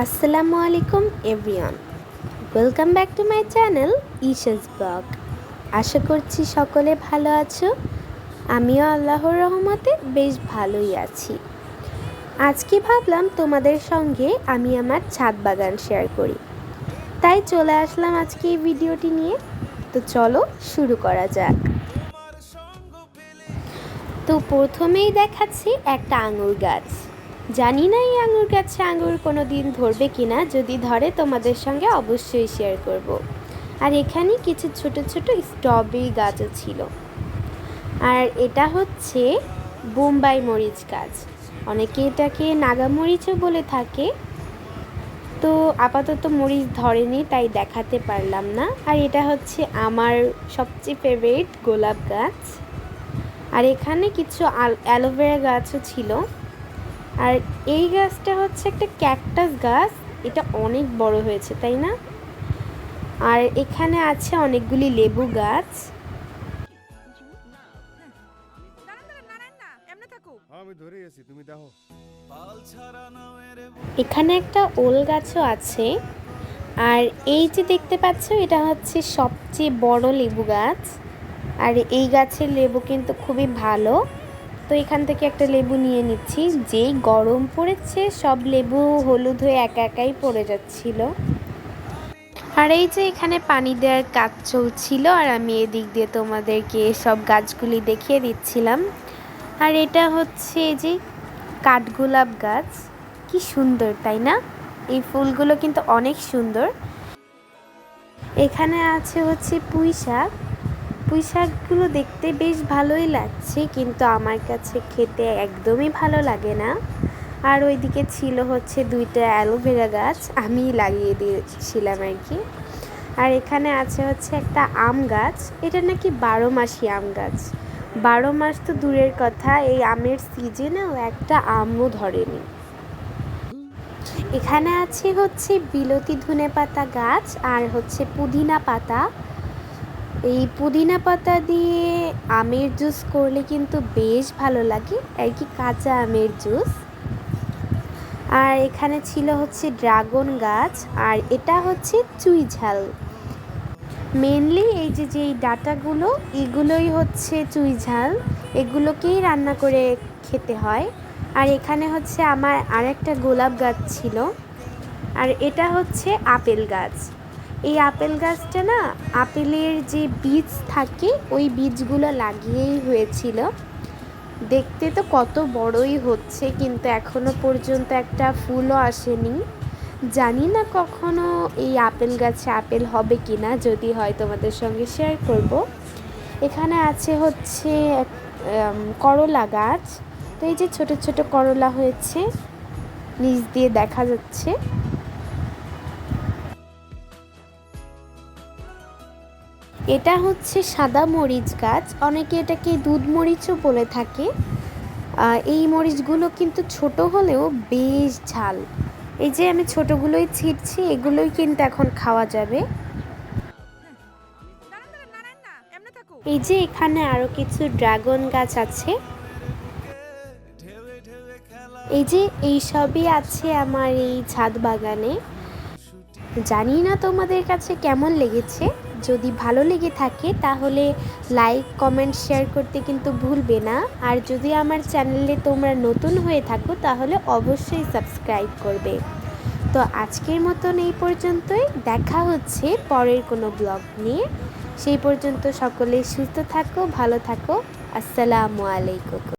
আসসালামু আলাইকুম, everyone. Welcome back to my channel Isha's blog. আশা করছি সকলে ভালো আছো। আমিও আল্লাহর রহমতে বেশ ভালোই আছি। আজকে ভাবলাম তোমাদের সঙ্গে আমি আমার ছাদ বাগান শেয়ার করি। তাই চলে আসলাম আজকে এই ভিডিওটি নিয়ে। তো চলো শুরু করা যাক। তো প্রথমেই দেখাচ্ছি একটা আঙুর গাছ। জানি না এই আঙুর গাছে আঙুর কোনো দিন ধরবে কি না যদি ধরে তোমাদের সঙ্গে অবশ্যই শেয়ার করব। আর এখানে কিছু ছোট ছোট স্ট্রবেরি গাছও ছিল। আর এটা হচ্ছে বোম্বাই মরিচ গাছ। অনেকে এটাকে নাগা মরিচও বলে থাকে। তো আপাতত মরিচ ধরেনি, তাই দেখাতে পারলাম না। আর এটা হচ্ছে আমার সবচেয়ে ফেভারিট গোলাপ গাছ। আর এখানে কিছু অ্যালোভেরা গাছও ছিল। আর এই গাছটা হচ্ছে একটা ক্যাকটাস গাছ। এটা অনেক বড় হয়েছে তাই না? আর এখানে আছে অনেকগুলি লেবু গাছ। এখানে একটা ওল গাছও আছে। আর এই যে দেখতে পাচ্ছ এটা হচ্ছে সবচেয়ে বড় লেবু গাছ। আর এই গাছের লেবু কিন্তু খুবই ভালো। তো এখান থেকে একটা লেবু নিয়ে নিচ্ছি। যেই গরম পড়েছে, সব লেবু হলুদ হয়ে একা একাই পড়ে যাচ্ছিল। আর এই যে এখানে পানি দেওয়ার কাজ চলছিল, আর আমি এদিক দিয়ে তোমাদেরকে সব গাছগুলি দেখিয়ে দিচ্ছিলাম। আর এটা হচ্ছে যে কাঠগোলাপ গাছ। কি সুন্দর, তাই না? এই ফুলগুলো কিন্তু অনেক সুন্দর। এখানে আছে হচ্ছে পুঁই শাক। পুঁই শাকগুলো দেখতে বেশ ভালোই লাগছে, কিন্তু আমার কাছে খেতে একদমই ভালো লাগে না। আর ওইদিকে ছিল হচ্ছে দুইটা অ্যালোভেরা গাছ আমি লাগিয়ে দিয়েছিলাম আর কি। আর এখানে আছে হচ্ছে একটা আম গাছ, এটা নাকি বারো মাসি আম গাছ। বারো মাস তো দূরের কথা, এই আমের সিজনেও একটা আমও ধরেনি। এখানে আছে হচ্ছে বিলতি ধনে পাতা গাছ আর হচ্ছে পুদিনা পাতা। এই পুদিনা পাতা দিয়ে আমের জুস করলে কিন্তু বেশ ভালো লাগে। আর কি কাঁচা আমের জুস। আর এখানে ছিল হচ্ছে ড্রাগন গাছ, আর এটা হচ্ছে চুই ঝাল। মেনলি এই যে যে ডাটাগুলো, এগুলোই হচ্ছে চুই ঝাল। এগুলোকেই রান্না করে খেতে হয়। আর এখানে হচ্ছে আমার আরেকটা গোলাপ গাছ ছিল। আর এটা হচ্ছে আপেল গাছ। এই আপেল গাছটা না, আপেলের যে বীজ থাকে, ওই বীজগুলো লাগিয়েই হয়েছিল। দেখতে তো কত বড়ই হচ্ছে, কিন্তু এখনও পর্যন্ত একটা ফুলও আসেনি। জানি না কখনো এই আপেল গাছে আপেল হবে কি না যদি হয় তোমাদের সঙ্গে শেয়ার করব। এখানে আছে হচ্ছে করলা গাছ। তো এই যে ছোট ছোট করলা হয়েছে, নিচ দিয়ে দেখা যাচ্ছে। এটা হচ্ছে সাদা মরিচ গাছ। অনেকে এটাকে দুধ মরিচও বলে থাকে। এই মরিচগুলো কিন্তু ছোট হলেও বেশ ঝাল। এই যে আমি ছোটগুলোই ছিটছি, এগুলোই কিন্তু এখন খাওয়া যাবে। এই যে এখানে আরও কিছু ড্রাগন গাছ আছে। এই যে এই সবই আছে আমার এই ছাদ বাগানে। জানি না তোমাদের কাছে কেমন লেগেছে। যদি ভালো লেগে থাকে, তাহলে লাইক কমেন্ট শেয়ার করতে কিন্তু ভুলবে না। আর যদি আমার চ্যানেলে তোমরা নতুন হয়ে থাকো, তাহলে অবশ্যই সাবস্ক্রাইব করবে। তো আজকের মতন এই পর্যন্তই। দেখা হচ্ছে পরের কোনো ব্লগ নিয়ে। সেই পর্যন্ত সকলে সুস্থ থাকো, ভালো থাকো। আসসালামু আলাইকুম।